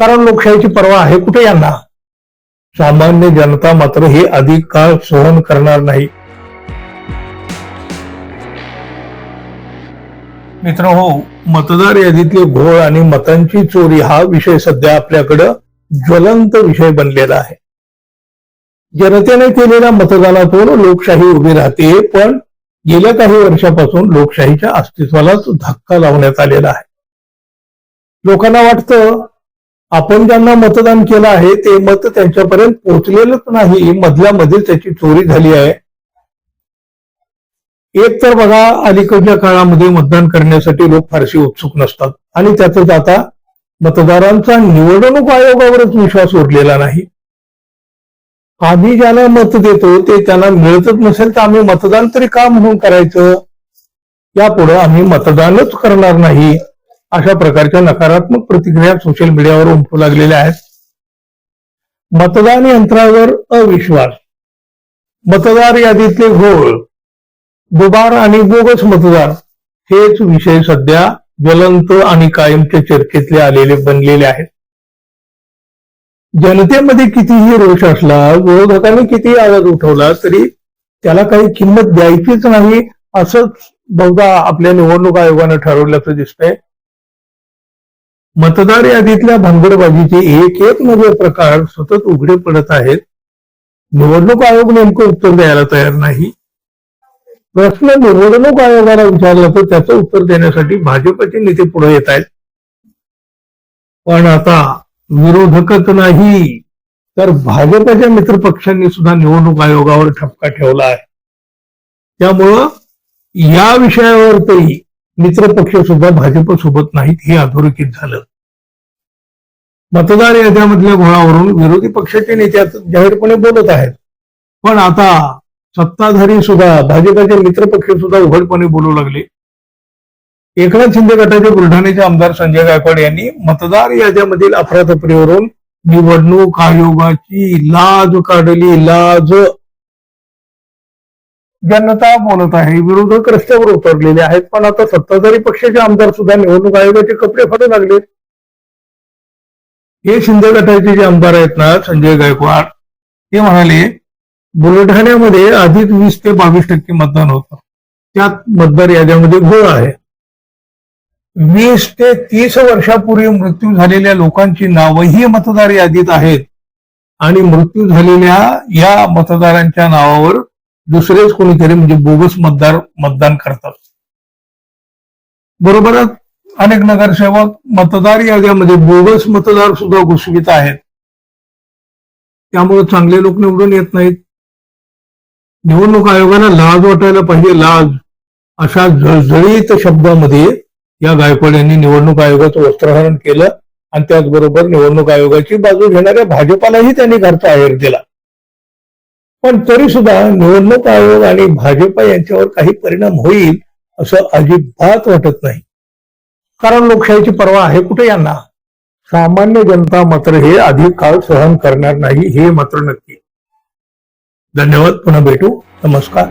कारण लोकशाहीची पर्वा आहे कुठे यांना? सामान्य जनता मात्र हे अधिक काळ सहन करणार नाही. मित्र हो मतदार यादीतले घोळ आणि मतांची चोरी हा विषय सध्या आपल्याकडं ज्वलंत विषय बनलेला आहे. जनतेने केलेल्या मतदानातून लोकशाही उभी राहते पण गेल्या काही वर्षापासून लोकशाहीच्या अस्तित्वालाच धक्का लावण्यात आलेला आहे. लोकांना वाटतं आपण ज्यांना मतदान केलं आहे ते मत त्यांच्यापर्यंत पोहोचलेलंच नाही. मधल्या मधील त्याची चोरी झाली आहे. एक तर बघा अलीकडच्या काळामध्ये मतदान करण्यासाठी लोक फारसे उत्सुक नसतात. आणि त्यातच आता मतदारांचा निवडणूक आयोगावरच विश्वास उरलेला नाही. आम्ही ज्याला मत देतो ते त्यांना मिळतच नसेल तर आम्ही मतदान तरी का म्हणून करायचं? यापुढे आम्ही मतदानच करणार नाही. अशा प्रकारच्या नकारात्मक प्रतिक्रिया सोशल मीडियावर उमटू लागलेल्या आहेत. मतदान यंत्रावर अविश्वास. मतदार यादीतले घोळ. दुबार आणि बोगस मतदार. हेच विषय सध्या ज्वलंत आणि कायमच्या चर्चेतले आलेले बनलेले आहेत. जनतेमध्ये कितीही रोष असला विरोधकांनी कितीही आवाज उठवला तरी त्याला काही किंमत द्यायचीच नाही असंच बहुधा आपल्या निवडणूक आयोगानं ठरवल्याचं दिसतंय. मतदार यादीतल्या भांगडबाजीचे एक एक नवे प्रकार सतत उघडे पडत आहेत. निवडणूक आयोग नेमकं उत्तर द्यायला तयार नाही. प्रश्न निवडणूक आयोगाला विचारला तर त्याचं उत्तर देण्यासाठी भाजपचे नेते पुढे येत आहेत. पण आता विरोधकच नाही तर भाजपच्या मित्रपक्षांनी सुद्धा निवडणूक आयोगावर ठपका ठेवला आहे. त्यामुळं या विषयावर तरी मित्रपक्ष सुद्धा भाजप सोबत नाहीत हे अधोरेखित झालं. मतदार याद्यामधल्या घोळावरून विरोधी पक्षाचे नेते जाहीरपणे बोलत आहेत. पण आता सत्ताधारी सुद्धा भाजपाचे मित्रपक्ष सुद्धा उघडपणे बोलू लागले. एकनाथ शिंदे गटाचे बुलढाण्याचे आमदार संजय गायकवाड यांनी मतदार याद्यामधील अफरातफरीवरून निवडणूक आयोगाची लाज काढली लाज. जनता बोलत आहे विरोधक रस्त्यावर उतरलेले आहेत. पण आता सत्ताधारी पक्षाचे आमदार सुद्धा निवडणूक आयोगाचे कपडे फाटू लागले. हे शिंदे गटाचे जे आमदार आहेत ना संजय गायकवाड ते म्हणाले बुलढाण्यामध्ये आधीच वीस ते बावीस टक्के मतदान होतं. त्यात मतदार याद्यामध्ये घोळ आहे. वीस ते तीस वर्षापूर्वी मृत्यू झालेल्या लोकांची नावही मतदार यादीत आहेत. आणि मृत्यू झालेल्या या मतदारांच्या नावावर दुसरेच कोणीतरी म्हणजे बोगस मतदार मतदान करतात. बरोबरच अनेक नगरसेवक मतदार याद्यामध्ये बोगस मतदार सुद्धा घुसवित आहेत. त्यामुळे चांगले लोक निवडून येत नाहीत. निवडणूक आयोगाला लाज वाटायला पाहिजे लाज. अशा जळजळीत शब्दामध्ये या गायकवाड यांनी निवडणूक आयोगाचं वस्त्रहरण केलं आणि त्याचबरोबर निवडणूक आयोगाची बाजू घेणाऱ्या भाजपालाही त्यांनी घरचा आहेर दिला. पण तरी सुद्धा निवडणूक आयोग आणि भाजपा यांच्यावर काही परिणाम होईल असं अजिबात वाटत नाही. कारण लोकशाहीची पर्वा आहे कुठे यांना? सामान्य जनता मात्र हे अधिक काळ सहन करणार नाही हे मात्र नक्की. धन्यवाद. पुन्हा भेटू. नमस्कार.